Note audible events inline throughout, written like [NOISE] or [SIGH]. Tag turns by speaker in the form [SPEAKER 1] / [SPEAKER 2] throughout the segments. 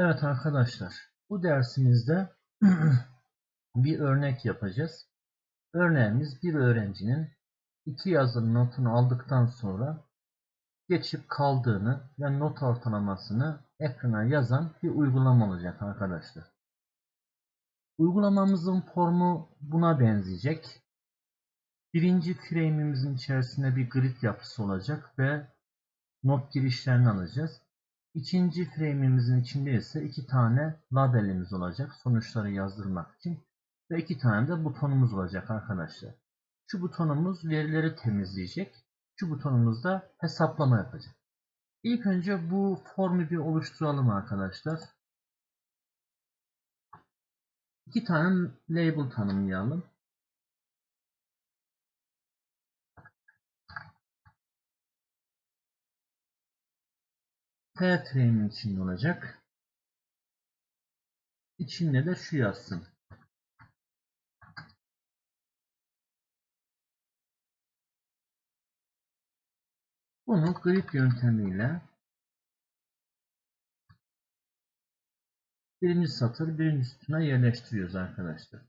[SPEAKER 1] Evet arkadaşlar, bu dersimizde [CLEARS THROAT] bir örnek yapacağız. Örneğimiz bir öğrencinin iki yazılı notunu aldıktan sonra geçip kaldığını ve not ortalamasını ekrana yazan bir uygulama olacak arkadaşlar. Uygulamamızın formu buna benzeyecek. Birinci frame'imizin içerisinde bir grid yapısı olacak ve not girişlerini alacağız. İkinci frame'imizin içinde ise iki tane labelimiz olacak sonuçları yazdırmak için ve iki tane de butonumuz olacak arkadaşlar. Şu butonumuz verileri temizleyecek. Şu butonumuz da hesaplama yapacak. İlk önce bu formu bir oluşturalım arkadaşlar. İki tane label tanımlayalım. P frame'in içinde olacak. İçinde de şu yazsın. Bunu grid yöntemiyle birinci satır birinci sütuna yerleştiriyoruz arkadaşlar.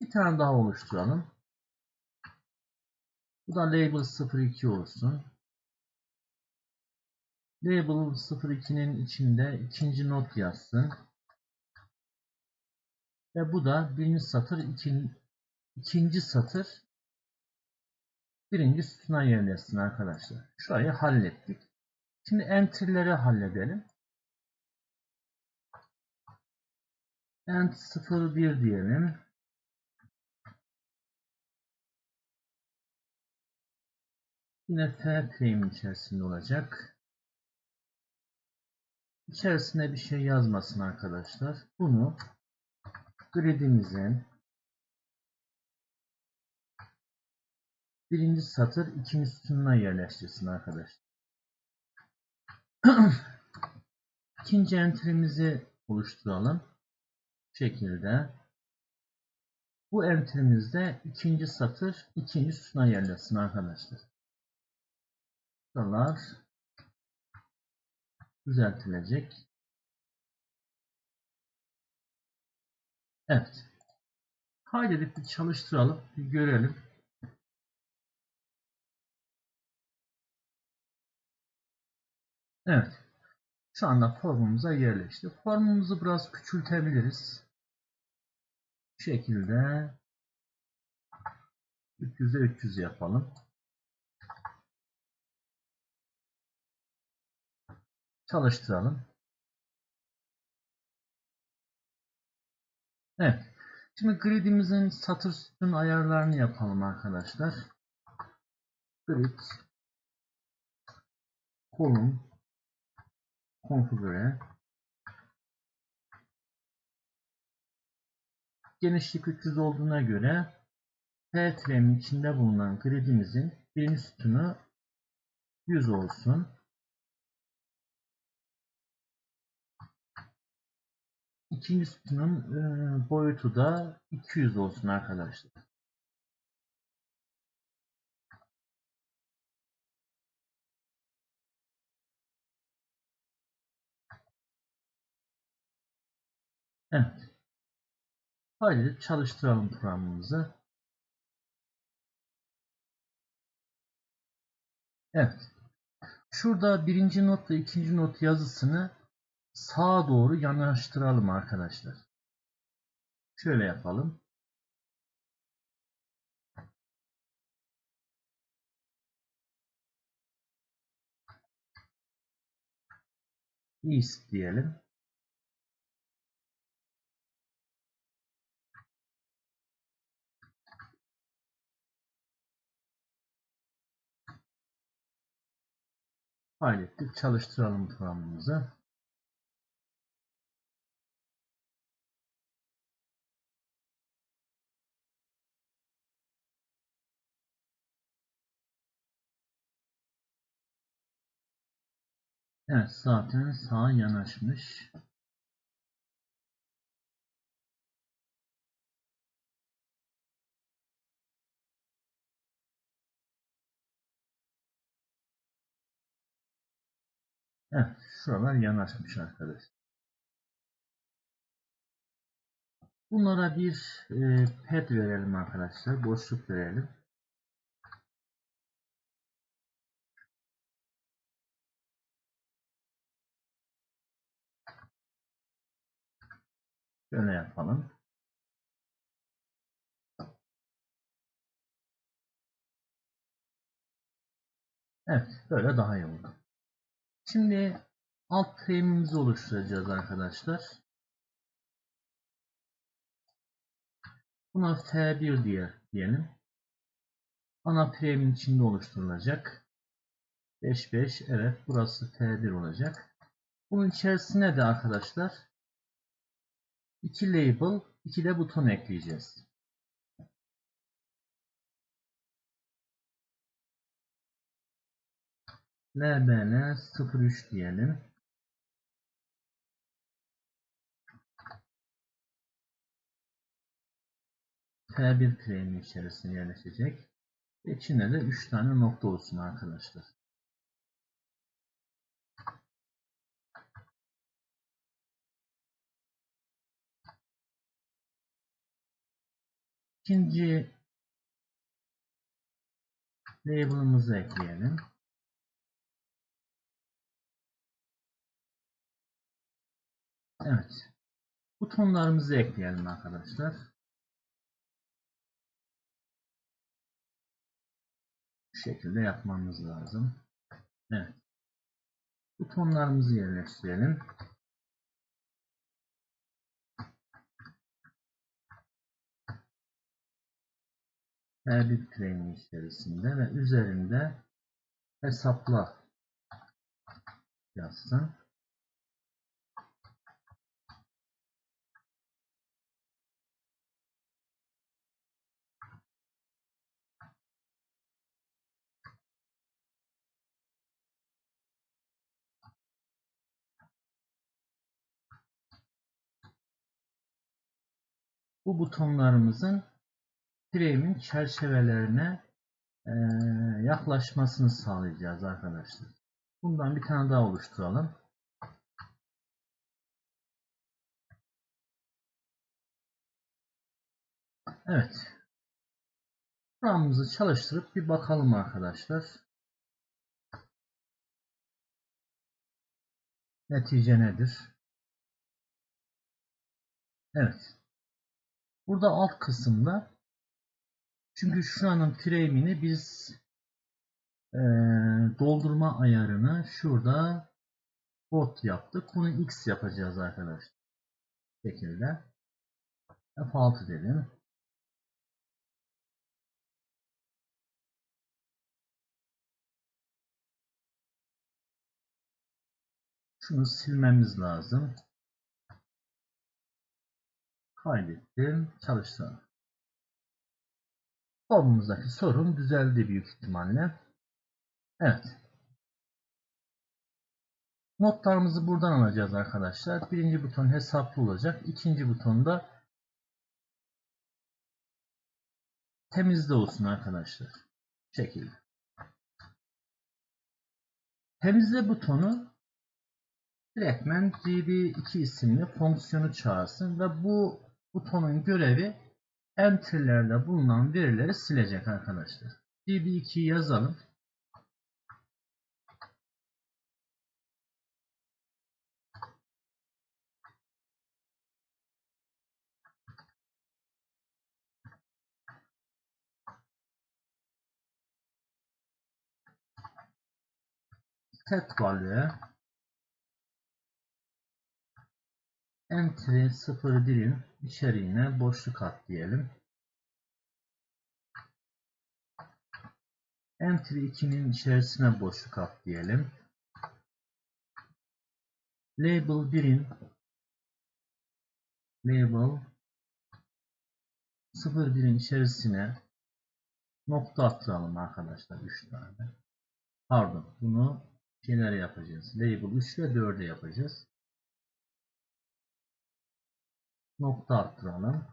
[SPEAKER 1] Bir tane daha oluşturalım. Bu da label 02 olsun. Label 02'nin içinde ikinci not yazsın. Ve bu da birinci satır ikinci, ikinci satır birinci sütuna yerleşsin arkadaşlar. Şurayı hallettik. Şimdi entry'leri halledelim. Ent 01 diyelim. Yine F frame içerisinde olacak. İçerisine bir şey yazmasın arkadaşlar. Bunu gridimizin birinci satır ikinci sütununa yerleştirsin arkadaşlar. [CLEARS THROAT] İkinci entry'mizi oluşturalım. Bu şekilde. Bu entry'mizde ikinci satır ikinci sütuna yerleşsin arkadaşlar. Buralar düzeltilecek. Evet. Kaydedip bir çalıştıralım. Bir görelim. Evet. Şu anda formumuza yerleşti. Formumuzu biraz küçültebiliriz. Bu şekilde 300'e 300 yapalım. Çalıştıralım. Evet. Şimdi gridimizin satır sütun ayarlarını yapalım arkadaşlar. Grid column configure genişlik 300 olduğuna göre P frame'in içinde bulunan gridimizin birinci sütunu 100 olsun. İkinci sütunun boyutu da 200 olsun arkadaşlar. Evet. Haydi çalıştıralım programımızı. Evet. Şurada birinci not ve ikinci not yazısını sağa doğru yanaştıralım arkadaşlar. Şöyle yapalım. East diyelim. Hallettik. Çalıştıralım programımızı. Evet zaten sağa yanaşmış. Evet, şuralar yanaşmış arkadaş. Bunlara bir e, ped verelim arkadaşlar. Boşluk verelim. Şöyle yapalım. Evet, böyle daha iyi oldu. Şimdi alt frame'imizi oluşturacağız arkadaşlar. Buna F1 diye diyelim. Ana frame'in içinde oluşturulacak. 5 5 evet burası F1 olacak. Bunun içerisine de arkadaşlar iki label, iki de buton ekleyeceğiz. LBN 03 diyelim. T1 frame içerisine yerleşecek. İçine de 3 tane nokta olsun arkadaşlar. İkinci label'ımızı ekleyelim. Evet. Butonlarımızı ekleyelim arkadaşlar. Bu şekilde yapmamız lazım. Evet. Butonlarımızı yerleştirelim. Bir frame içerisinde ve üzerinde hesapla yazsın. Bu butonlarımızın frame'in çerçevelerine e, yaklaşmasını sağlayacağız arkadaşlar. Bundan bir tane daha oluşturalım. Evet. Programımızı çalıştırıp bir bakalım arkadaşlar. Netice nedir? Evet. Burada alt kısımda çünkü şuranın frame'ini biz e, doldurma ayarını şurada bot yaptık. Bunu x yapacağız arkadaşlar. Şekilde. F6 dedim. Şunu silmemiz lazım. Kaydettim. Çalıştıralım. Formumuzdaki sorun düzeldi büyük ihtimalle. Evet. Notlarımızı buradan alacağız arkadaşlar. Birinci buton hesaplı olacak. İkinci butonda temizde olsun arkadaşlar. Bu şekilde. Temizle butonu direktmen gb2 isimli fonksiyonu çağırsın ve bu butonun görevi entry'lerde bulunan verileri silecek arkadaşlar. gb2'yi yazalım. set value entry 01'in içeriğine boşluk at diyelim. Entry 2'nin içerisine boşluk at diyelim. Label 1'in label 01'in içerisine nokta attıralım arkadaşlar 3 tane. Pardon bunu şeyler yapacağız. Label 3 ve 4'e yapacağız. Nokta attıralım.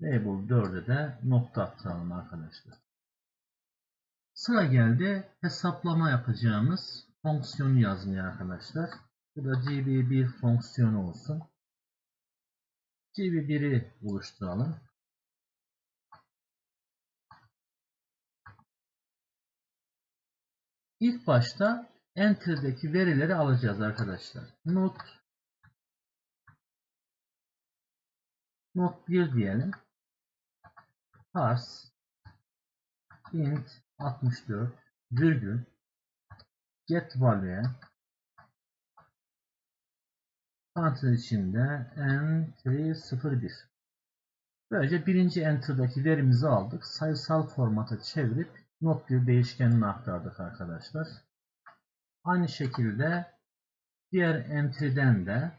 [SPEAKER 1] Label 4'e de nokta attıralım arkadaşlar. Sıra geldi hesaplama yapacağımız fonksiyonu yazmaya arkadaşlar. Bu da gb1 fonksiyonu olsun. gb1'i oluşturalım. İlk başta enter'deki verileri alacağız arkadaşlar. Not not 1 diyelim. Parse int 64 virgül get value parantez içinde entry 01 Böylece birinci enter'daki verimizi aldık. Sayısal formata çevirip not bir değişkenine aktardık arkadaşlar. Aynı şekilde diğer entry'den de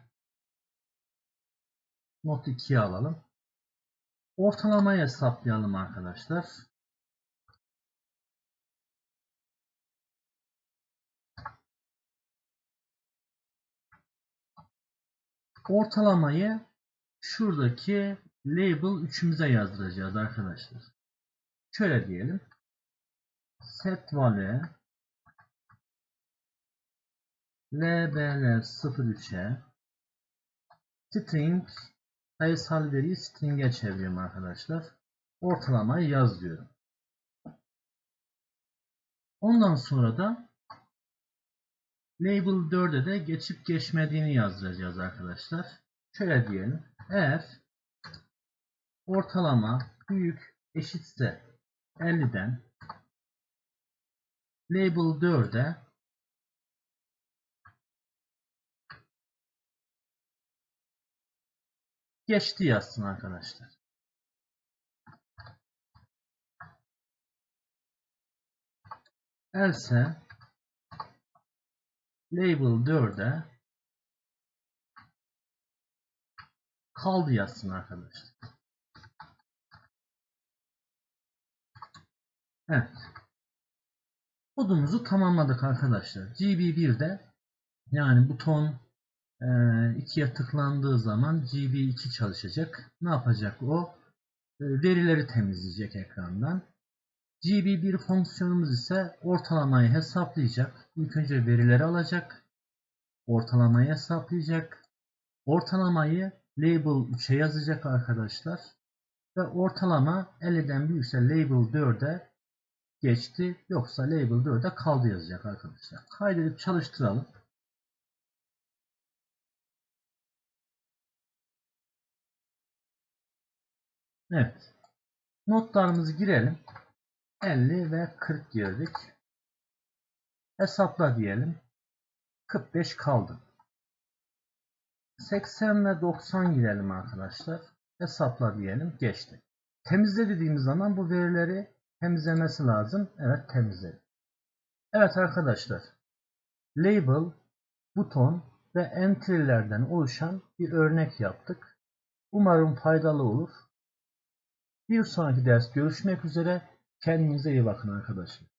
[SPEAKER 1] not 2'ye alalım. Ortalamayı hesaplayalım arkadaşlar. Ortalamayı şuradaki label 3'ümüze yazdıracağız arkadaşlar. Şöyle diyelim. Set value lbl 03'e string sayısal veriyi string'e çeviriyorum arkadaşlar. Ortalamayı yaz diyorum. Ondan sonra da label 4'e de geçip geçmediğini yazdıracağız arkadaşlar. Şöyle diyelim. Eğer ortalama büyük eşitse 50'den label 4'e geçti yazsın arkadaşlar. Else label 4'e kaldı yazsın arkadaşlar. Evet. Kodumuzu tamamladık arkadaşlar. GB1'de yani buton 2'ye tıklandığı zaman GB2 çalışacak. Ne yapacak o? E, verileri temizleyecek ekrandan. GB1 fonksiyonumuz ise ortalamayı hesaplayacak. İlk önce verileri alacak. Ortalamayı hesaplayacak. Ortalamayı label 3'e yazacak arkadaşlar. Ve ortalama 50'den büyükse label 4'e geçti. Yoksa label 4'e kaldı yazacak arkadaşlar. Kaydedip çalıştıralım. Evet. Notlarımızı girelim. 50 ve 40 girdik. Hesapla diyelim. 45 kaldı. 80 ve 90 girelim arkadaşlar. Hesapla diyelim. Geçti. Temizle dediğimiz zaman bu verileri temizlemesi lazım. Evet temizledi. Evet arkadaşlar. Label, buton ve entry'lerden oluşan bir örnek yaptık. Umarım faydalı olur. Bir sonraki ders görüşmek üzere. Kendinize iyi bakın arkadaşlar.